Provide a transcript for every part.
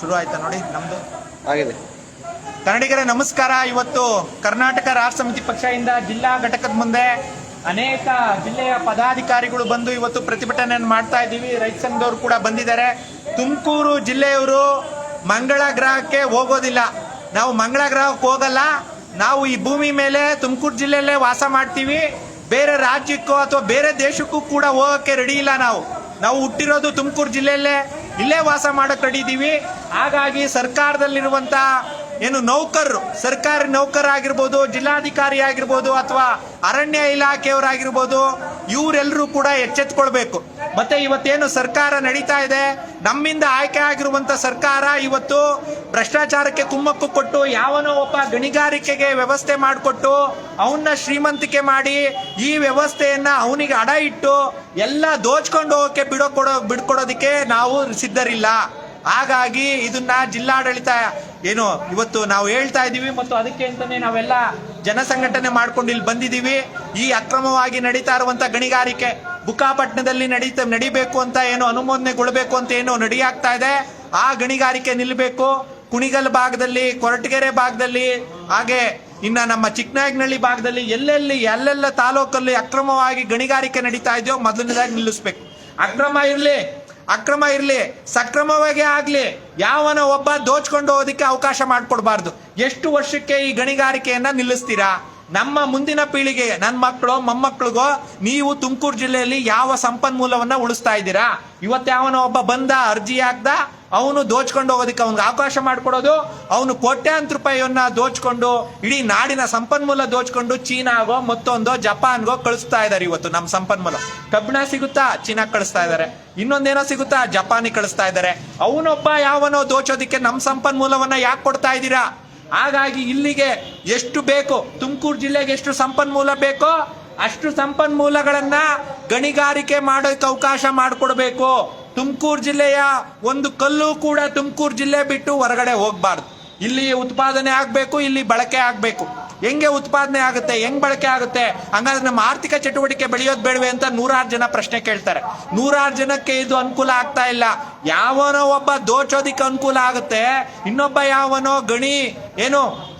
ಶುರು ಆಯ್ತಾ ನೋಡಿ ನಮ್ದು? ಆಗಿದೆ. ಕನ್ನಡಿಗರೇ ನಮಸ್ಕಾರ. ಇವತ್ತು ಕರ್ನಾಟಕ ರಾಷ್ಟ್ರ ಸಮಿತಿ ಪಕ್ಷದಿಂದ ಜಿಲ್ಲಾ ಘಟಕದ ಮುಂದೆ ಅನೇಕ ಜಿಲ್ಲೆಯ ಪದಾಧಿಕಾರಿಗಳು ಬಂದು ಇವತ್ತು ಪ್ರತಿಭಟನೆಯನ್ನು ಮಾಡ್ತಾ ಇದ್ದೀವಿ. ರೈತ ಸಂಘದವರು ಕೂಡ ಬಂದಿದ್ದಾರೆ. ತುಮಕೂರು ಜಿಲ್ಲೆಯವರು ಮಂಗಳ ಗ್ರಹಕ್ಕೆ ಹೋಗೋದಿಲ್ಲ. ನಾವು ಮಂಗಳ ಗ್ರಹಕ್ಕೆ ಹೋಗಲ್ಲ. ನಾವು ಈ ಭೂಮಿ ಮೇಲೆ ತುಮಕೂರು ಜಿಲ್ಲೆಯಲ್ಲೇ ವಾಸ ಮಾಡ್ತೀವಿ. ಬೇರೆ ರಾಜ್ಯಕ್ಕೋ ಅಥವಾ ಬೇರೆ ದೇಶಕ್ಕೂ ಕೂಡ ಹೋಗಕ್ಕೆ ರೆಡಿ ಇಲ್ಲ ನಾವು. ನಾವು ಹುಟ್ಟಿರೋದು ತುಮಕೂರು ಜಿಲ್ಲೆಯಲ್ಲೇ ಇಲ್ಲೇ ವಾಸ ಮಾಡಕ್ ಕಡಿದೀವಿ ಹಾಗಾಗಿ ಸರ್ಕಾರದಲ್ಲಿರುವಂತ ಏನು ನೌಕರರು, ಸರ್ಕಾರಿ ನೌಕರ ಆಗಿರ್ಬೋದು ಜಿಲ್ಲಾಧಿಕಾರಿ ಆಗಿರ್ಬೋದು ಅಥವಾ ಅರಣ್ಯ ಇಲಾಖೆಯವರಾಗಿರ್ಬೋದು ಇವರೆಲ್ಲರೂ ಕೂಡ ಎಚ್ಚೆತ್ಕೊಳ್ಬೇಕು. ಮತ್ತೆ ಇವತ್ತೇನು ಸರ್ಕಾರ ನಡೀತಾ ಇದೆ? ನಮ್ಮಿಂದ ಆಯ್ಕೆ ಆಗಿರುವಂತ ಸರ್ಕಾರ ಇವತ್ತು ಭ್ರಷ್ಟಾಚಾರಕ್ಕೆ ಕುಮ್ಮಕ್ಕು ಕೊಟ್ಟು, ಯಾವನೋ ಒಬ್ಬ ಗಣಿಗಾರಿಕೆಗೆ ವ್ಯವಸ್ಥೆ ಮಾಡಿಕೊಟ್ಟು ಅವನ್ನ ಶ್ರೀಮಂತಿಕೆ ಮಾಡಿ, ಈ ವ್ಯವಸ್ಥೆಯನ್ನ ಅವನಿಗೆ ಅಡ ಇಟ್ಟು, ಎಲ್ಲ ದೋಚ್ಕೊಂಡು ಹೋಗಕ್ಕೆ ಬಿಡೋ ಕೊಡೋ, ಬಿಡ್ಕೊಡೋದಕ್ಕೆ ನಾವು ಸಿದ್ಧರಿಲ್ಲ. ಹಾಗಾಗಿ ಇದನ್ನ ಜಿಲ್ಲಾಡಳಿತ, ಏನು, ಇವತ್ತು ನಾವು ಹೇಳ್ತಾ ಇದೀವಿ ಮತ್ತು ಅದಕ್ಕೆ ಅಂತಾನೆ ನಾವೆಲ್ಲ ಜನಸಂಘಟನೆ ಮಾಡ್ಕೊಂಡು ಇಲ್ಲಿ ಬಂದಿದ್ದೀವಿ. ಈ ಅಕ್ರಮವಾಗಿ ನಡೀತಾ ಇರುವಂತ ಗಣಿಗಾರಿಕೆ ಬುಕ್ಕಾಪಟ್ಟಣದಲ್ಲಿ ನಡೀತ, ನಡಿಬೇಕು ಅಂತ ಏನು ಅನುಮೋದನೆಗೊಳ್ಬೇಕು ಅಂತ ಏನು ನಡಿಯಾಗ್ತಾ ಇದೆ. ಆ ಗಣಿಗಾರಿಕೆ ನಿಲ್ಲಬೇಕು ಕುಣಿಗಲ್ ಭಾಗದಲ್ಲಿ, ಕೊರಟಗೆರೆ ಭಾಗದಲ್ಲಿ, ಹಾಗೆ ಇನ್ನ ನಮ್ಮ ಚಿಕ್ಕನಾಯಕನಹಳ್ಳಿ ಭಾಗದಲ್ಲಿ ಎಲ್ಲೆಲ್ಲಿ, ಎಲ್ಲೆಲ್ಲ ತಾಲೂಕಲ್ಲಿ ಅಕ್ರಮವಾಗಿ ಗಣಿಗಾರಿಕೆ ನಡೀತಾ ಇದೆಯೋ ಮೊದಲನೇದಾಗಿ ನಿಲ್ಲಿಸ್ಬೇಕು. ಅಕ್ರಮ ಇರ್ಲಿ. ಅಕ್ರಮ ಇರಲಿ, ಸಕ್ರಮವಾಗೇ ಆಗಲಿ, ಯಾವನ ಒಬ್ಬ ದೋಚ್ಕೊಂಡು ಹೋಗೋದಕ್ಕೆ ಅವಕಾಶ ಮಾಡಿಕೊಡ್ಬಾರ್ದು. ಎಷ್ಟು ವರ್ಷಕ್ಕೆ ಈ ಗಣಿಗಾರಿಕೆಯನ್ನ ನಿಲ್ಲಿಸ್ತೀರಾ? ನಮ್ಮ ಮುಂದಿನ ಪೀಳಿಗೆ ನನ್ನ ಮಕ್ಕಳು, ಮೊಮ್ಮಕ್ಕಳಿಗೋ, ನೀವು ತುಮಕೂರು ಜಿಲ್ಲೆಯಲ್ಲಿ ಯಾವ ಸಂಪನ್ಮೂಲವನ್ನ ಉಳಿಸ್ತಾ ಇದ್ದೀರಾ? ಇವತ್ತು ಯಾವನ ಒಬ್ಬ ಬಂದ, ಅರ್ಜಿ ಹಾಕ್ದ, ಅವನು ದೋಚ್ಕೊಂಡು ಹೋಗೋದಕ್ಕೆ ಅವ್ನಿಗೆ ಅವಕಾಶ ಮಾಡಿಕೊಡೋದು, ಅವನು ಕೋಟ್ಯಾಂತರ ರೂಪಾಯಿಯನ್ನ ದೋಚ್ಕೊಂಡು, ಇಡೀ ನಾಡಿನ ಸಂಪನ್ಮೂಲ ದೋಚ್ಕೊಂಡು ಚೀನಾಗೋ, ಮತ್ತೊಂದೋ ಜಪಾನ್ಗೋ ಕಳಿಸ್ತಾ ಇದಾರೆ ಇವತ್ತು ನಮ್ಮ ಸಂಪನ್ಮೂಲ. ಕಬ್ಬಿಣ ಸಿಗುತ್ತಾ? ಚೀನಾ ಕಳಿಸ್ತಾ ಇದಾರೆ. ಇನ್ನೊಂದೇನೋ ಸಿಗುತ್ತಾ? ಜಪಾನಿಗೆ ಕಳಿಸ್ತಾ ಇದ್ದಾರೆ. ಅವನೊಬ್ಬ ಯಾವನೋ ದೋಚೋದಿಕ್ಕೆ ನಮ್ಮ ಸಂಪನ್ಮೂಲವನ್ನ ಯಾಕೆ ಕೊಡ್ತಾ ಇದ್ದೀರಾ? ಹಾಗಾಗಿ ಇಲ್ಲಿಗೆ ಎಷ್ಟು ಬೇಕು? ತುಮಕೂರು ಜಿಲ್ಲೆಗೆ ಎಷ್ಟು ಸಂಪನ್ಮೂಲ ಬೇಕೋ ಅಷ್ಟು ಸಂಪನ್ಮೂಲಗಳನ್ನ ಗಣಿಗಾರಿಕೆ ಮಾಡೋಕೆ ಅವಕಾಶ ಮಾಡಿಕೊಡ್ಬೇಕು. ತುಮಕೂರು ಜಿಲ್ಲೆಯ ಒಂದು ಕಲ್ಲು ಕೂಡ ತುಮಕೂರು ಜಿಲ್ಲೆ ಬಿಟ್ಟು ಹೊರಗಡೆ ಹೋಗ್ಬಾರ್ದು. ಇಲ್ಲಿ ಉತ್ಪಾದನೆ ಆಗಬೇಕು, ಇಲ್ಲಿ ಬಳಕೆ ಆಗ್ಬೇಕು. ಹೆಂಗೆ ಉತ್ಪಾದನೆ ಆಗುತ್ತೆ, ಹೆಂಗ್ ಬಳಕೆ ಆಗುತ್ತೆ, ಹಂಗಾದ್ರೆ ನಮ್ಮ ಆರ್ಥಿಕ ಚಟುವಟಿಕೆ ಬೆಳೆಯೋದು ಬೇಡವೆ ಅಂತ ನೂರಾರು ಜನ ಪ್ರಶ್ನೆ ಕೇಳ್ತಾರೆ. ನೂರಾರು ಜನಕ್ಕೆ ಇದು ಅನುಕೂಲ ಆಗ್ತಾ ಇಲ್ಲ. ಯಾವನೋ ಒಬ್ಬ ದೋಚೋದಿಕ್ಕೆ ಅನುಕೂಲ ಆಗುತ್ತೆ, ಇನ್ನೊಬ್ಬ ಯಾವನೋ ಗಣಿ, ಏನು,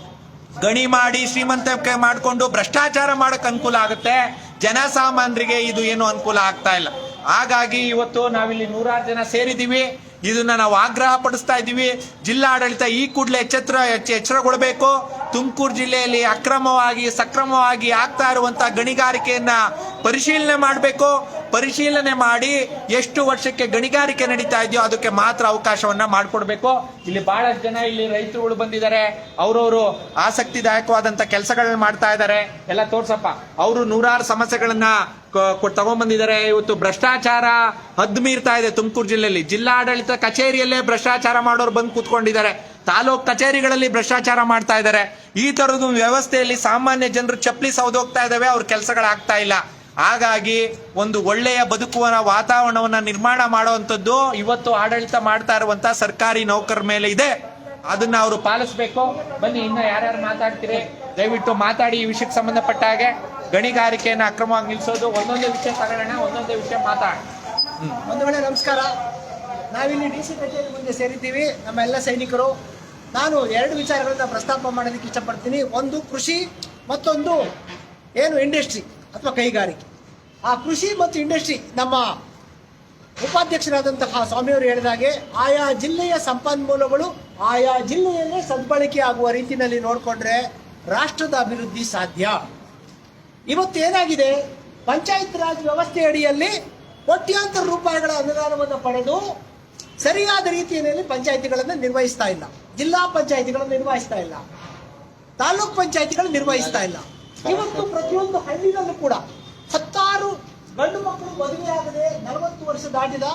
ಗಣಿ ಮಾಡಿ ಶ್ರೀಮಂತಕ್ಕೆ ಮಾಡಿಕೊಂಡು ಭ್ರಷ್ಟಾಚಾರ ಮಾಡಕ್ ಅನುಕೂಲ ಆಗುತ್ತೆ. ಜನಸಾಮಾನ್ಯರಿಗೆ ಇದು ಏನು ಅನುಕೂಲ ಆಗ್ತಾ ಇಲ್ಲ. ಹಾಗಾಗಿ ಇವತ್ತು ನಾವಿಲ್ಲಿ ನೂರಾರು ಜನ ಸೇರಿದ್ದೀವಿ. ಇದನ್ನ ನಾವು ಆಗ್ರಹ ಪಡಿಸ್ತಾ ಇದ್ದೀವಿ. ಜಿಲ್ಲಾಡಳಿತ ಈ ಕೂಡಲೇ ಎಚ್ಚೆತ್ರ, ಎಚ್ಚ- ಎಚ್ಚರಗೊಳ್ಬೇಕು. ತುಮಕೂರು ಜಿಲ್ಲೆಯಲ್ಲಿ ಅಕ್ರಮವಾಗಿ, ಸಕ್ರಮವಾಗಿ ಆಗ್ತಾ ಇರುವಂತ ಗಣಿಗಾರಿಕೆಯನ್ನ ಪರಿಶೀಲನೆ ಮಾಡಬೇಕು. ಪರಿಶೀಲನೆ ಮಾಡಿ ಎಷ್ಟು ವರ್ಷಕ್ಕೆ ಗಣಿಗಾರಿಕೆ ನಡೀತಾ ಇದೆಯೋ ಅದಕ್ಕೆ ಮಾತ್ರ ಅವಕಾಶವನ್ನ ಮಾಡಿಕೊಡ್ಬೇಕು. ಇಲ್ಲಿ ಬಹಳಷ್ಟು ಜನ ಇಲ್ಲಿ ರೈತರುಗಳು ಬಂದಿದ್ದಾರೆ. ಅವರವರು ಆಸಕ್ತಿದಾಯಕವಾದಂತ ಕೆಲಸಗಳನ್ನ ಮಾಡ್ತಾ ಇದ್ದಾರೆ. ಎಲ್ಲ ತೋರ್ಸಪ್ಪ. ಅವರು ನೂರಾರು ಸಮಸ್ಯೆಗಳನ್ನ ತಗೊಂಡ್ಬಂದಿದ್ದಾರೆ ಇವತ್ತು ಭ್ರಷ್ಟಾಚಾರ ಹದ್ದು ಮೀರ್ತಾ ಇದೆ ತುಮಕೂರು ಜಿಲ್ಲೆಯಲ್ಲಿ. ಜಿಲ್ಲಾಡಳಿತ ಕಚೇರಿಯಲ್ಲೇ ಭ್ರಷ್ಟಾಚಾರ ಮಾಡೋರು ಬಂದು ಕೂತ್ಕೊಂಡಿದ್ದಾರೆ. ತಾಲೂಕ್ ಕಚೇರಿಗಳಲ್ಲಿ ಭ್ರಷ್ಟಾಚಾರ ಮಾಡ್ತಾ ಇದ್ದಾರೆ. ಈ ತರದ ವ್ಯವಸ್ಥೆಯಲ್ಲಿ ಸಾಮಾನ್ಯ ಜನರು ಚಪ್ಪಲಿ ಸೌದೋಗ್ತಾ ಇದಾವೆ ಅವ್ರ ಕೆಲಸಗಳಾಗ್ತಾ ಇಲ್ಲ. ಹಾಗಾಗಿ ಒಂದು ಒಳ್ಳೆಯ ಬದುಕುವ ವಾತಾವರಣವನ್ನ ನಿರ್ಮಾಣ ಮಾಡುವಂಥದ್ದು ಇವತ್ತು ಆಡಳಿತ ಮಾಡ್ತಾ ಇರುವಂತ ಸರ್ಕಾರಿ ನೌಕರ ಮೇಲೆ ಇದೆ. ಅದನ್ನ ಅವರು ಪಾಲಿಸಬೇಕು. ಬನ್ನಿ, ಇನ್ನ ಯಾರ್ಯಾರು ಮಾತಾಡ್ತೀರಿ? ದಯವಿಟ್ಟು ಮಾತಾಡಿ ಈ ವಿಷಯಕ್ಕೆ ಸಂಬಂಧಪಟ್ಟ ಹಾಗೆ. ಗಣಿಗಾರಿಕೆಯನ್ನು ಅಕ್ರಮವಾಗಿ ನಿಲ್ಲಿಸೋದು ಒಂದೊಂದೇ ವಿಷಯ ತಗೊಳ್ಳೋಣ ಒಂದೊಂದೇ ವಿಷಯ ಮಾತಾಡ. ಒಂದು ವೇಳೆ ನಮಸ್ಕಾರ. ನಾವಿಲ್ಲಿ ಡಿ ಸಿ ಕಚೇರಿ ಮುಂದೆ ಸೇರಿದ್ದೀವಿ. ನಮ್ಮ ಎಲ್ಲ ಸೈನಿಕರು. ನಾನು ಎರಡು ವಿಚಾರಗಳನ್ನ ಪ್ರಸ್ತಾಪ ಮಾಡೋದಕ್ಕೆ ಇಷ್ಟಪಡ್ತೀನಿ. ಒಂದು ಕೃಷಿ, ಮತ್ತೊಂದು ಏನು ಇಂಡಸ್ಟ್ರಿ ಅಥವಾ ಕೈಗಾರಿಕೆ. ಆ ಕೃಷಿ ಮತ್ತು ಇಂಡಸ್ಟ್ರಿ ನಮ್ಮ ಉಪಾಧ್ಯಕ್ಷರಾದಂತಹ ಸ್ವಾಮಿಯವರು ಹೇಳಿದಾಗೆ ಆಯಾ ಜಿಲ್ಲೆಯ ಸಂಪನ್ಮೂಲಗಳು ಆಯಾ ಜಿಲ್ಲೆಯಲ್ಲೇ ಸದ್ಬಳಕೆ ಆಗುವ ರೀತಿಯಲ್ಲಿ ನೋಡಿಕೊಂಡ್ರೆ ರಾಷ್ಟ್ರದ ಅಭಿವೃದ್ಧಿ ಸಾಧ್ಯ. ಇವತ್ತು ಏನಾಗಿದೆ? ಪಂಚಾಯತ್ ರಾಜ್ ವ್ಯವಸ್ಥೆ ಅಡಿಯಲ್ಲಿ ಕೋಟ್ಯಾಂತರ ರೂಪಾಯಿಗಳ ಅನುದಾನವನ್ನು ಪಡೆದು ಸರಿಯಾದ ರೀತಿಯಲ್ಲಿ ಪಂಚಾಯಿತಿಗಳನ್ನು ನಿರ್ವಹಿಸ್ತಾ ಇಲ್ಲ. ಜಿಲ್ಲಾ ಪಂಚಾಯಿತಿಗಳನ್ನು ನಿರ್ವಹಿಸ್ತಾ ಇಲ್ಲ. ತಾಲೂಕ್ ಪಂಚಾಯಿತಿಗಳು ನಿರ್ವಹಿಸ್ತಾ ಇಲ್ಲ. ಇವತ್ತು ಪ್ರತಿಯೊಂದು ಹಳ್ಳಿನಲ್ಲೂ ಕೂಡ ಹತ್ತಾರು ಗಂಡು ಮಕ್ಕಳು ಮದುವೆಯಾಗದೆ ನಲವತ್ತು ವರ್ಷ ದಾಟಿದ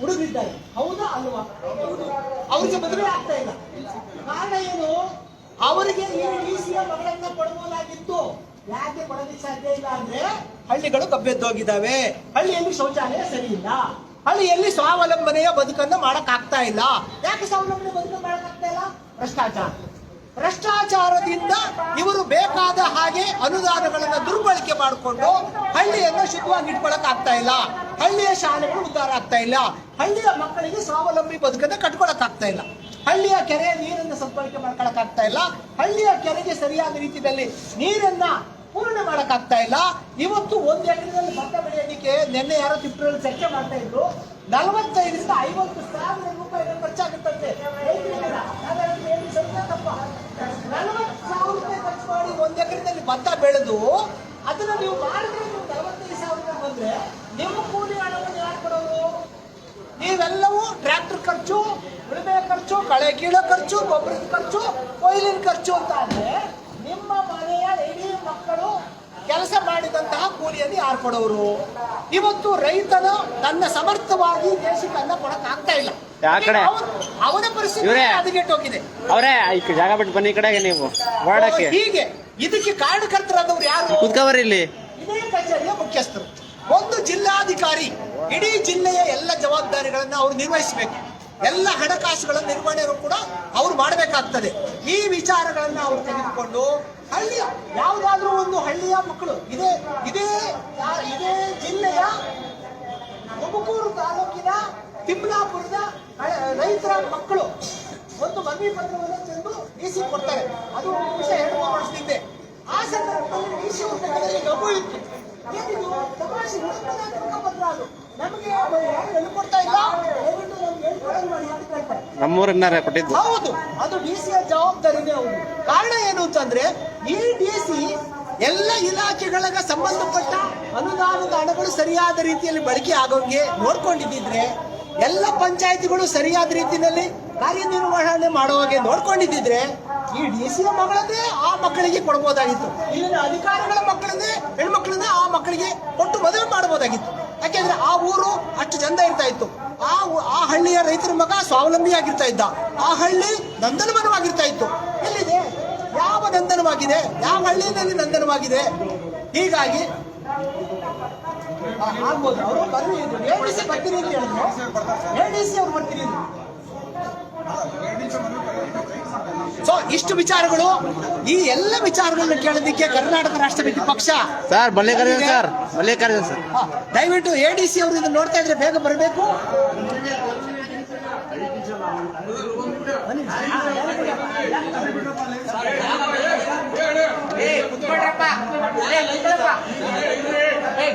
ಹುಡುಗಿದ್ದಾರೆ. ಹೌದಾ ಅಲ್ವಾ? ಅವ್ರಿಗೆ ಮದುವೆ ಆಗ್ತಾ ಇಲ್ಲ. ಕಾರಣ ಏನು? ಅವರಿಗೆ ಈ ಡಿಸಿಯ ಮಗಳನ್ನ ಕೊಡಬಹುದಾಗಿತ್ತು. ಯಾಕೆ ಕೊಡಲಿಕ್ಕೆ ಸಾಧ್ಯ ಇಲ್ಲ ಅಂದ್ರೆ ಹಳ್ಳಿಗಳು ಕಬ್ಬೆದ್ದೋಗಿದ್ದಾವೆ ಹಳ್ಳಿಯಲ್ಲಿ ಶೌಚಾಲಯ ಸರಿ ಇಲ್ಲ. ಹಳ್ಳಿಯಲ್ಲಿ ಸ್ವಾವಲಂಬನೆಯ ಬದುಕನ್ನು ಮಾಡೋಕ್ಕಾಗ್ತಾ ಇಲ್ಲ. ಯಾಕೆ ಸ್ವಾವಲಂಬನೆ ಬದುಕನ್ನು ಮಾಡೋಕ್ಕಾಗ್ತಾ ಇಲ್ಲ? ಭ್ರಷ್ಟಾಚಾರ. ಭ್ರಷ್ಟಾಚಾರದಿಂದ ಇವರು ಬೇಕಾದ ಹಾಗೆ ಅನುದಾನಗಳನ್ನ ದುರ್ಬಳಕೆ ಮಾಡಿಕೊಂಡು ಹಳ್ಳಿಯನ್ನು ಶುದ್ಧವಾಗಿ ಇಟ್ಕೊಳಕ್ ಆಗ್ತಾ ಇಲ್ಲ. ಹಳ್ಳಿಯ ಶಾಲೆಗಳು ಉದ್ಧಾರ ಆಗ್ತಾ ಇಲ್ಲ. ಹಳ್ಳಿಯ ಮಕ್ಕಳಿಗೆ ಸ್ವಾವಲಂಬಿ ಬದುಕನ್ನ ಕಟ್ಕೊಳಕ್ ಇಲ್ಲ. ಹಳ್ಳಿಯ ಕೆರೆಯ ನೀರನ್ನು ಸದ್ಬಳಕೆ ಮಾಡ್ಕೊಳಕ್ ಇಲ್ಲ. ಹಳ್ಳಿಯ ಕೆರೆಗೆ ಸರಿಯಾದ ರೀತಿಯಲ್ಲಿ ನೀರನ್ನ ಪೂರ್ಣೆ ಮಾಡೋಕ್ಕಾಗ್ತಾ ಇಲ್ಲ. ಇವತ್ತು ಒಂದು ಎಕರೆದಲ್ಲಿ ಭತ್ತ ಬೆಳೆಯೋದಕ್ಕೆ ನಿನ್ನೆ ಯಾರೋ ತಿಪ್ಪರಲ್ಲಿ ಚರ್ಚೆ ಮಾಡ್ತಾ ಇದ್ರು. ನಲವತ್ತೈದರಿಂದ ಐವತ್ತು ಸಾವಿರ ರೂಪಾಯಿ ಖರ್ಚಾಗುತ್ತಂತೆ? ನಲವತ್ತು ಸಾವಿರ ರೂಪಾಯಿ ಖರ್ಚು ಮಾಡಿ ಒಂದು ಎಕರೆದಲ್ಲಿ ಭತ್ತ ಬೆಳೆದು ಅದನ್ನ ನೀವು ಮಾಡಿದ್ರೆ ನೀವು ನಲವತ್ತೈದು ಸಾವಿರ ಬಂದ್ರೆ ನಿಮ್ಮ ಕೂಲಿ ಹಣವನ್ನು ಯಾರು ಕೊಡೋರು ನೀವೆಲ್ಲವೂ ಟ್ರ್ಯಾಕ್ಟರ್ ಖರ್ಚು, ಉಳುಮೆ ಖರ್ಚು, ಕಳೆ ಕೀಳೋ ಖರ್ಚು, ಗೊಬ್ಬರದ ಖರ್ಚು, ಕೊಯ್ಲಿನ ಖರ್ಚು ಅಂತ ಆದ್ರೆ ನಿಮ್ಮ ಮನೆಯ ಇಡೀ ಮಕ್ಕಳು ಕೆಲಸ ಕೂಲಿಯನ್ನು ಯಾರು ಕೊಡೋರು. ಇವತ್ತು ರೈತನು ತನ್ನ ಸಮರ್ಥವಾಗಿ ದೇಶಕ್ಕೆ ಅನ್ನ ಕೊಡಕ್ ಆಗ್ತಾ ಇಲ್ಲ ಕಡೆ? ಅವನ- ಪರಿಸ್ಥಿತಿ ಹದಗೆಟ್ಟೋಗಿದೆ ಅವರೇ? ಜಾಗ ಬಿಟ್ಟು ಬನ್ನಿ ಈ ಕಡೆಗೆ ನೀವು. ಹೀಗೆ. ಇದಕ್ಕೆ ಕಾರಣಕರ್ತರಾದವ್ರು ಯಾರು? ಕುತ್ಕವರಿ ಇಲ್ಲಿ. ಇದೇ ಕಚೇರಿಯ ಮುಖ್ಯಸ್ಥರು. ಒಂದು ಜಿಲ್ಲಾಧಿಕಾರಿ ಇಡೀ ಜಿಲ್ಲೆಯ ಎಲ್ಲ ಜವಾಬ್ದಾರಿಗಳನ್ನ ಅವರು ನಿರ್ವಹಿಸಬೇಕು. ಎಲ್ಲ ಹಣಕಾಸುಗಳ ನಿರ್ವಹಣೆಯನ್ನು ಕೂಡ ಅವ್ರು ಮಾಡಬೇಕಾಗ್ತದೆ. ಈ ವಿಚಾರಗಳನ್ನ ಅವರು ತೆಗೆದುಕೊಂಡು ಹಳ್ಳಿಯ, ಯಾವುದಾದ್ರೂ ಒಂದು ಹಳ್ಳಿಯ ಮಕ್ಕಳು, ಇದೇ ಇದೇ ಇದೇ ಜಿಲ್ಲೆಯ ತುಮಕೂರು ತಾಲೂಕಿನ ತಿಮ್ಲಾಪುರದ ರೈತರ ಮಕ್ಕಳು ಒಂದು ಮನವಿ ಪತ್ರವನ್ನು ತಂದು ಡಿಸಿ ಕೊಡ್ತಾರೆ. ಅದು ಒಂದು ವಿಷಯ ಹೇಳುವ ಮಾಡಿಸ್ತಿದ್ದೆ ಆ ಸಂದರ್ಭದಲ್ಲಿ ಡಿಸಿ ಅವ್ರ ಇತ್ತು. ಏನಿದು ಹೌದು, ಅದು ಡಿ ಸಿಯ ಜವಾಬ್ದಾರಿನೇ ಹೌದು. ಕಾರಣ ಏನು ಅಂತಂದ್ರೆ ಈ ಡಿ ಸಿ ಎಲ್ಲ ಇಲಾಖೆಗಳಿಗೆ ಸಂಬಂಧಪಟ್ಟ ಅನುದಾನದ ಹಣಗಳು ಸರಿಯಾದ ರೀತಿಯಲ್ಲಿ ಬಳಕೆ ಆಗೋಂಗೆ ನೋಡ್ಕೊಂಡಿದ್ದಿದ್ರೆ, ಎಲ್ಲ ಪಂಚಾಯತಿಗಳು ಸರಿಯಾದ ರೀತಿಯಲ್ಲಿ ಕಾರ್ಯನಿರ್ವಹಣೆ ಮಾಡುವಾಗೆ ನೋಡ್ಕೊಂಡಿದ್ದಿದ್ರೆ, ಈ ಡಿ ಸಿಯ ಮಗಳನ್ನೇ ಆ ಮಕ್ಕಳಿಗೆ ಕೊಡ್ಬೋದಾಗಿತ್ತು. ಇಲ್ಲಿನ ಅಧಿಕಾರಿಗಳ ಮಕ್ಕಳನ್ನೇ ಹೆಣ್ಮಕ್ಳನ್ನೇ ಆ ಮಕ್ಕಳಿಗೆ ಕೊಟ್ಟು ಮದುವೆ ಮಾಡಬಹುದಾಗಿತ್ತು. ಯಾಕೆಂದ್ರೆ ಆ ಊರು ಅಷ್ಟು ಚಂದ ಇರ್ತಾ ಇತ್ತು. ಆ ಆ ಹಳ್ಳಿಯ ರೈತರ ಮಗ ಸ್ವಾವಲಂಬಿಯಾಗಿರ್ತಾ ಇದ್ದ. ಆ ಹಳ್ಳಿ ನಂದನವನವಾಗಿರ್ತಾ ಇತ್ತು. ಎಲ್ಲಿದೆ? ಯಾವ ನಂದನವಾಗಿದೆ? ಯಾವ ಹಳ್ಳಿಯಲ್ಲಿ ನಂದನವಾಗಿದೆ? ಹೀಗಾಗಿ ಅವರು ಬರ್ತೀನಿ ಎ ಡಿ ಅಂತ ಹೇಳಿದ್ರು. ಎ ಡಿ ಸಿ ಅವ್ರು ಅಂದ್ರು. ಸೊ ಇಷ್ಟು ವಿಚಾರಗಳು ಈ ಎಲ್ಲ ವಿಚಾರಗಳನ್ನ ಕೇಳೋದಿಕ್ಕೆ ಕರ್ನಾಟಕ ರಾಷ್ಟ್ರಪತಿ ಪಕ್ಷ sir Ballekar sir Ballekar sir ದಯವಿಟ್ಟು ಎ ಡಿ ಸಿ ಅವರು ಇದನ್ನ ನೋಡ್ತಾ ಇದ್ರೆ ಬೇಗ ಬರಬೇಕು ಆಯ್ತು ಇವಾಗ ನಾವು ಹೊರಡ್ತೀವಿ. ಮನೆಗೆ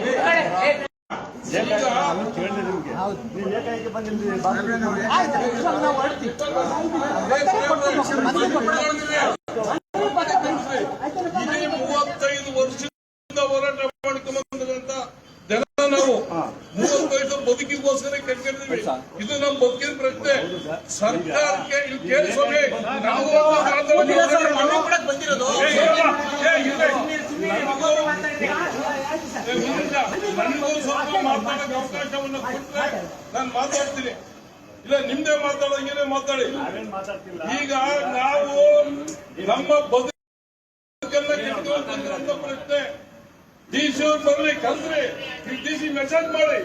ಕೊಟ್ಟು- ಇಡೀ ಮೂವತ್ತೈದು ವರ್ಷದಿಂದ ಹೋರಾಟ ಮಾಡ್ಕೊಂಡ್ ಜನ ನಾವು ಮೂವತ್ತೈದು ಬದುಕಿಗೋಸ್ಕರ ಕೆಟ್ಟಿದ್ದೀವಿ ಇದು ನಮ್ಮ ಬದುಕಿನ ಪ್ರಶ್ನೆ ಸರ್ಕಾರಕ್ಕೆ ಇಲ್ಲಿ ನಾವು ನಾವು ನನಗೂ ಸ್ವಲ್ಪ ಮಾತಾಡಕ್ಕೆ ಅವಕಾಶವನ್ನು ನಾನು ಮಾತಾಡ್ತೀನಿ ಇಲ್ಲ ನಿಮ್ದೇ ಮಾತಾಡೋಂಗೇನೆ ಮಾತಾಡಿ ಈಗ ನಾವು ನಮ್ಮ ಬದುಕು ಬದುಕನ್ನ ಕೆಟ್ಟುವಂತ ಪ್ರಶ್ನೆ ಡಿ ಸಿ ಬರ್ಲಿ ಕಲ್ತ್ರಿ ಈಗ ಡಿ ಸಿ ಮೆಸೇಜ್ ಮಾಡಿ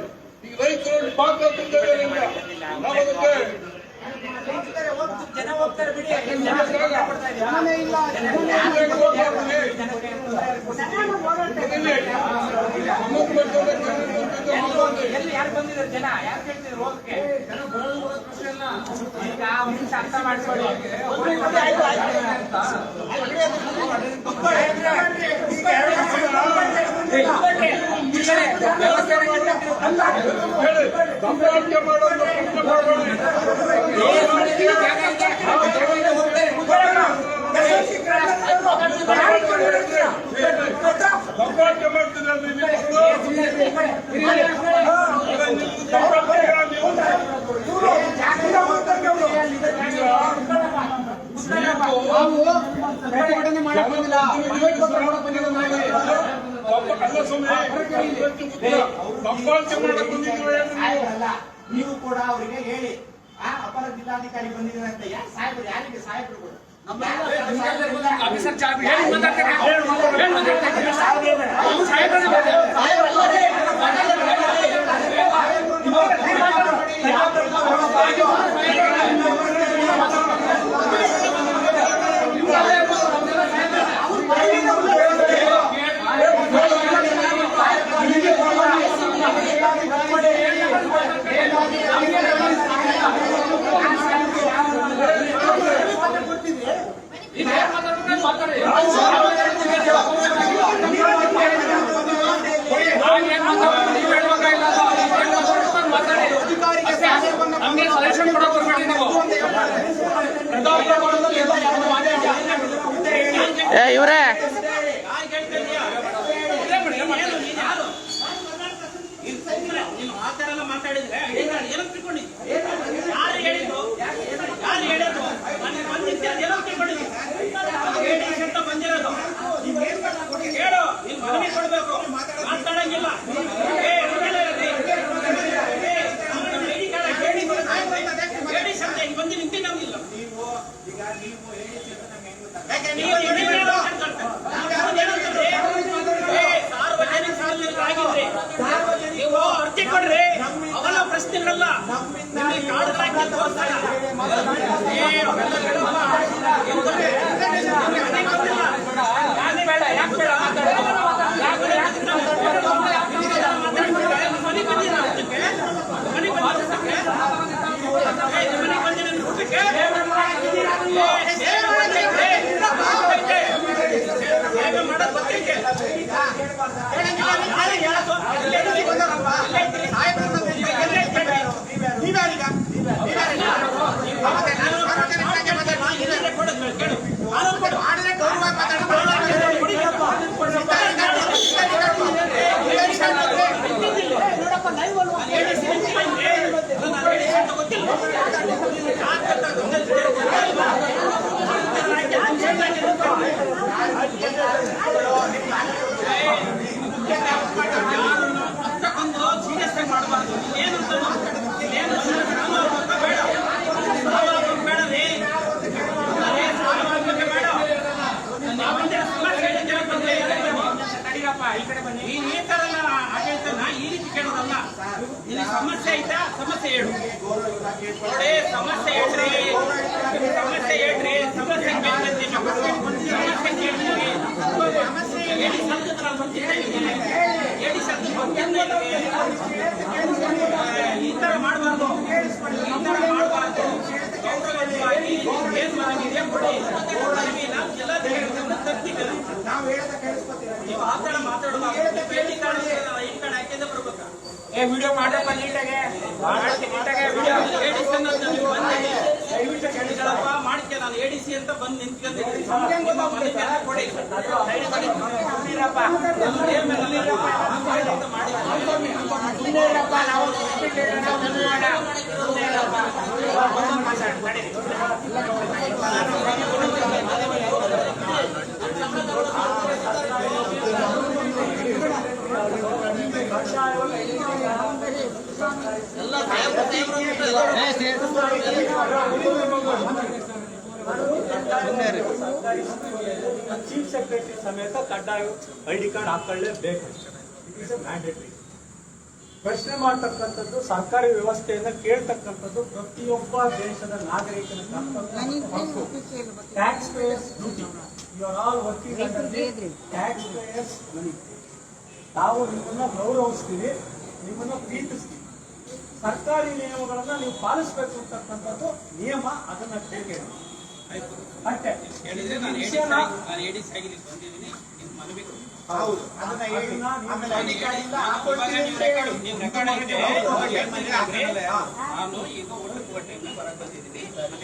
ಈಗ ರೈತರು ಅಂತ. ನಾವು ಅದಕ್ಕೆ ಇಲ್ಲ ಅದಕ್ಕೆ ಹೋಗ್ಬಾರ್ದು. ಇಲ್ಲಿ ಬಂದಿದ್ದಾರೆ ಜನ ಯಾರು ಕೇಳ್ತಿದ್ರು ಹೋಗಕ್ಕೆ? ಈಗ ಒಂದ್ ನಿಮಿಷ ಅರ್ಥ ಮಾಡ್ಕೊಳ್ಳಿ ಹೇಳಿ ದಬ್ಬಾಳಿಕೆ ಮಾಡೋದು ಪ್ರಶ್ನೆ ಮಾಡಬೇಡಿ. ದಬ್ಬಾಳಿಕೆ ಮಾಡ್ತಿದ್ರೆ ನೀವು ದಬ್ಬಾಳಿಕೆ ನೀವು ಮಾಡಕ್ ಬಂದಿದ್ದೀವಿ ಅಲ್ಲ ನೀವು? ಕೂಡ ಅವರಿಗೆ ಹೇಳಿ. ಆ ಅಪರ ಜಿಲ್ಲಾಧಿಕಾರಿ ಬಂದಿದ್ದಾರೆ ಯಾರು ಸಾಹೇಬರು? ಯಾರಿಗೆ ಸಾಹೇಬರು ಹೇಳಿ ಏ ಇವ್ರೇ ನೀನು ಆ ಥರ ಎಲ್ಲ ಮಾತಾಡಿದ್ರೆ ಏನೋ ತಿಳ್ಕೊಂಡಿದ್ದೆ ಯಾರು ಹೇಳಿದ್ದು ಯಾರು ಹೇಳಿದ್ದು ನನಗೆ ಬಂದಿದ್ದೆ ಅದೇನೋ ತಿಳ್ಕೊಂಡಿದ್ದೆ ಹೇಳಿ ಅಂತ ಬಂದಿರೋದು ಹೇಳು ನೀನು ಮನವಿ ಕೊಡಬೇಕು ಮಾತಾಡಂಗಿಲ್ಲ ಏ, ಹೇಳು, ಏ, ನಮ್ಮ ಐಡಿ ಕಾರ್ಡ್ ಹೇಳಿ ಹೇಳಿ ಶಬ್ದ ಹಿಂಗ್ ಬಂದು ನಿಂತಿದ್ದೆ ನಮ್ಗಿಲ್ಲ ನೀವು ನೀವು ಹೇಳೋ ಅನ್ಕೊಳ್ತೆ. ನಾವು ಏನಂತಂದ್ರೆ, ಏ, ಸಾರ್ವಜನಿಕ ಸಾರ್ವಜನಿಕರಾಗಿದ್ರಿ ನೀವು ಅರ್ಜಿ ಕೊಡ್ರಿ ಅವೆಲ್ಲ ಪ್ರಶ್ನೆಗಳಲ್ಲ ನಿಮಗೆ ಕಾರ್ಡ್ ಹಾಕಿ ತೋರಿಸ್ತಾರೆ. ಏ, ಅವೆಲ್ಲ ಬೇಡಪ್ಪ. ನಿಮ್ಗೆ ಅದೇ ಗೊತ್ತಿಲ್ಲ. ಯಾಕೆ ಬೇಡ ಯಾಕೆ ಬೇಡ ಮಾತಾಡೋದು? ಯಾಕೆ ಬೇಡ? ಯಾಕೆ ಬೇಡ? ಮಾತಾಡ್ಬಿಟ್ರೆ ಮನೆಗೆ ಬಂದಿರ ಊಟಕ್ಕೆ? ಮನೆಗೆ ಬಂದಿರ ಊಟಕ್ಕೆ? ಏ, ನಿಮ್ಮ ಮನೆಗೆ ಬಂದಿರ ಊಟಕ್ಕೆ? ಏ, ಸೇವೆ ಮಾಡೈತೆ. ಸೇವೆ ಮಾಡೋದು ಗೊತ್ತೈತೆ. ಯಾರಿಗೆ ಹೇಳೋದು? ಎಲ್ಲೈತಿ ಗೊತ್ತಲ್ಲಪ್ಪ? ಎಲ್ಲೈತಿ? ಎಲ್ಲೈತಿ? ಏನಿದೆ ಕೊಡು, ಕೇಳು. ಕಾನೂನು ಕೊಡು. ಅಷ್ಟಕ್ಕೊಂದು ಸೀರಿಯಸ್ ಆಗಿ ಮಾಡಬಾರ್ದು ಏನಂತ ಏನು ಸಾಮಾನ್ಯ ಬೇಡ ಸಾಮಾನ್ಯ ಬೇಡ ರೀ ಅದೇ ಸಾಮಾನ್ಯ ಬೇಡ ನಾವು ಒಂದೇ ಸಮಸ್ಯೆ ಹೇಳಿದ್ರೆ ಬಂದ್ರೆ ತಡೀರಪ್ಪ, ಈ ಕಡೆ ಬನ್ನಿ. ಈ ಈ ತರ ಎಲ್ಲ ಆಡಳಿತನ ಈ ರೀತಿ ಕೇಳೋದಲ್ಲ ಇಲ್ಲಿ ಸಮಸ್ಯೆ ಐತಾ ಸಮಸ್ಯೆ ಹೇಳು ನೋಡಿ, ಸಮಸ್ಯೆ ಹೇಳ್ರಿ. ಸಮಸ್ಯೆ ಹೇಳ್ರಿ. ಸಮಸ್ಯೆ ಕೇಳ್ತೀನಿ ಸಮಸ್ಯೆ ಕೇಳ್ತೀನಿ ಹೇಳಿ ಬಂದಿದ್ದೇನೆ ಈ ತರ ಮಾಡಬಾರ್ದು. ಈ ತರ ಮಾಡಬಾರ್ದು. ಏನ್ ಮಾಡಿದೆ ಕೊಡಿ ನಮಗೆ ನಾವು ಎಲ್ಲ ತರ್ತೀವಿ ನೀವು ಮಾತಾಡೋದು ಭೇಟಿ ಕಾರ್ಡ್ ಈ ಕಡೆ ಬರ್ಬೇಕಾ? ಏ ವಿಡಿಯೋ ಮಾಡಪ್ಪ ನೀಟಾಗೆ. ನೀಟಾಗೆ ವಿಡಿಯೋ ಅನ್ನೋದು ನೀವು ಬಂದಿದೆ. ದಯವಿಟ್ಟು ಕೇಳಿಗಳಪ್ಪ ಮಾಡಿಕೆ ನಾನು ಎಡಿಸಿ ಅಂತ ಬಂದು ನಿಂತ್ಕೊಂಡಿದ್ದೀನಿ. ನಿಮ್ಮ ಕೊಡಿ. ಸೈಡ್ ಮಾಡಿ. ಸುಮ್ಮನಿರಪ್ಪ ನನ್ನ ನೇಮ್ ಮೇಲೆ ಅಲ್ಲಿರಪ್ಪ. ಆ ಮಾಡಿ. ಇರಪ್ಪ ನಾವು ಮಾತಾಡಿ ಚೀಫ್ ಸೆಕ್ರೆಟರಿ ಸಮೇತ ಕಡ್ಡಾಯ ಐ ಕಾರ್ಡ್ ಹಾಕೊಳ್ಳೇಬೇಕು. ಇಟ್ ಇಸ್ ಎ ಪ್ರಶ್ನೆ ಮಾಡ್ತಕ್ಕಂಥದ್ದು ಸರ್ಕಾರಿ ವ್ಯವಸ್ಥೆಯನ್ನ ಕೇಳ್ತಕ್ಕಂಥದ್ದು ಪ್ರತಿಯೊಬ್ಬ ದೇಶದ ನಾಗರಿಕನ tax payers duty you are all working tax payers money ನಾವು ನಿಮ್ಮನ್ನ ಗೌರವಿಸ್ತೀವಿ ನಿಮ್ಮನ್ನ ಪ್ರೀತಿಸ್ತೀವಿ ಸರ್ಕಾರಿ ನಿಯಮಗಳನ್ನ ನೀವು ಪಾಲಿಸಬೇಕು ಅಂತಕ್ಕಂಥದ್ದು ನಿಯಮ ಅದನ್ನ ಕೇಳಿ ಅಷ್ಟೇ. ನಾನು ನಾನು ಮನವಿ ಕೊಡಿ. ಹೌದು. ಅದನ್ನ ಹೇಳಿ. ಐಡಿ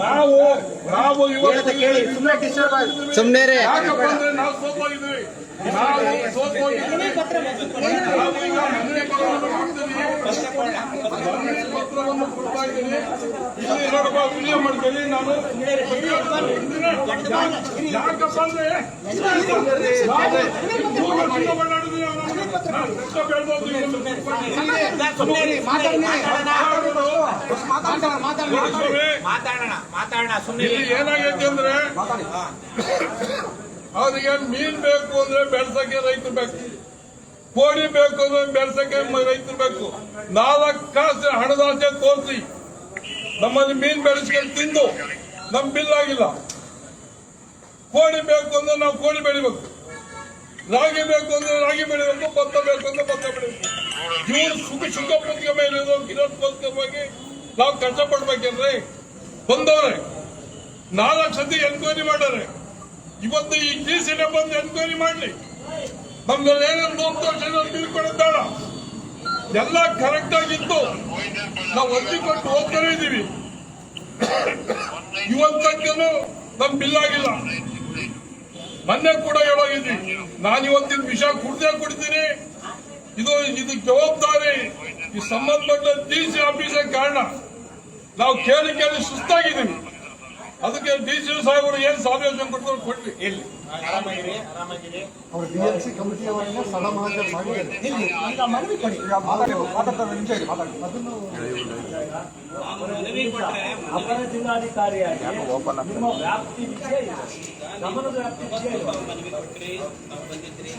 ನೀವು. ನೀವು ರೀ ಯಾಕಪ್ಪ ಅಂದ್ರೆ ನಾವು ಸೋತೋಗಿದ್ವಿ ನಾವು ಸೋತೋಗಿದ್ವಿ ನಾವು ಈಗ ಪತ್ರವನ್ನು ಕೊಡ್ತಾ ಇದ್ದೀನಿ. ಇಲ್ಲಿ ನೋಡಪ್ಪ ವಿಡಿಯೋ ಮಾಡ್ತೀನಿ ನಾನು ಯಾಕಪ್ಪ ಅಂದ್ರೆ ಮಾತಾಡೋಣ ಮಾತಾಡೋಣ ಸುಮ್ಮನೆ ಇಲ್ಲಿ ಏನಾಗೈತೆ ಅಂದ್ರೆ? ಅವ್ರಿಗೆ ಮೀನ್ ಬೇಕು ಅಂದ್ರೆ ಬೆಳ್ಸಕ್ಕೆ ರೈತರು ಬೇಕು. ಕೋಳಿ ಬೇಕು ಅಂದ್ರೆ ಬೆಳ್ಸಕ್ಕೆ ರೈತರು ಬೇಕು. ನಾಲ್ಕು ಕಾಸು ಹಣದಾಸೆ ತೋರಿಸಿ. ನಮ್ಮಲ್ಲಿ ಮೀನ್ ಬೆಳೆಸ್ಕೊಂಡು ತಿಂದು ನಮ್ ಬಿಲ್ ಆಗಿಲ್ಲ. ಕೋಳಿ ಬೇಕು ಅಂದ್ರೆ ನಾವು ಕೋಳಿ ಬೆಳಿಬೇಕು. ರಾಗಿ ಬೇಕು ಅಂದ್ರೆ ರಾಗಿ ಬೆಳಿಬೇಕು ಭತ್ತ ಬೇಕು ಅಂದ್ರೆ ಭತ್ತ ಬೆಳಿಬೇಕು. ಇವರು ಸುಖ ಸುಖ ಪುಸ್ತಕ ಮೇಲೆ ಗಿರೋಸ್ಕರವಾಗಿ ನಾವು ಕಷ್ಟಪಡ್ಬೇಕಂದ್ರೆ ಬಂದವ್ರೆ, ನಾಲ್ಕು ಸತಿ ಎನ್ಕ್ವೈರಿ ಮಾಡಾರೆ ಇವತ್ತು ಈ ಡಿ ಸಿನೇ ಬಂದು ಎನ್ಕ್ವೈರಿ ಮಾಡ್ಲಿ. ನಮ್ಗೆ ಏನೇನು ಲೋಕದೋಷ ತಿಳ್ಕೊಳ್ಳೋದಾಳ ಎಲ್ಲ ಕರೆಕ್ಟ್ ಆಗಿತ್ತು. ನಾವು ಅರ್ಜಿ ಕೊಟ್ಟು ಹೋಗ್ತಾನೆ ಇದೀವಿ ಇವತ್ತಕ್ಕೂ ನಮ್ ಬಿಲ್ ಆಗಿಲ್ಲ. ಮೊನ್ನೆ ಕೂಡ ಹೇಳೋಗಿದ್ವಿ ನಾನು ಇವತ್ತಿನ ವಿಷ ಕುಡ್ದೇ ಕುಡ್ತೀನಿ. ಇದು ಇದು ಜವಾಬ್ದಾರಿ ಈ ಸಂಬಂಧಪಟ್ಟ ಡಿ ಸಿ ಆಫೀಸೇ ಕಾರಣ. ನಾವು ಕೇಳಿ ಕೇಳಿ ಸುಸ್ತಾಗಿದ್ದೀವಿ. ಅದಕ್ಕೆ ಡಿ ಸಿ ಸಾಹೇಬರು ಏನ್ ಸಮಾಲೋಚನೆ ಕೊಡ್ತಾರೆ ಕೊಡ್ಲಿ ಇಲ್ಲಿ. ಅಪರ ಜಿಲ್ಲಾಧಿಕಾರಿಯಾಗಿ ನಿಮ್ಮ ವ್ಯಾಪ್ತಿ ವಿಷಯ ಇದೆ. ಗಮನದ ವ್ಯಾಪ್ತಿ ವಿಷಯ ಇದೆ.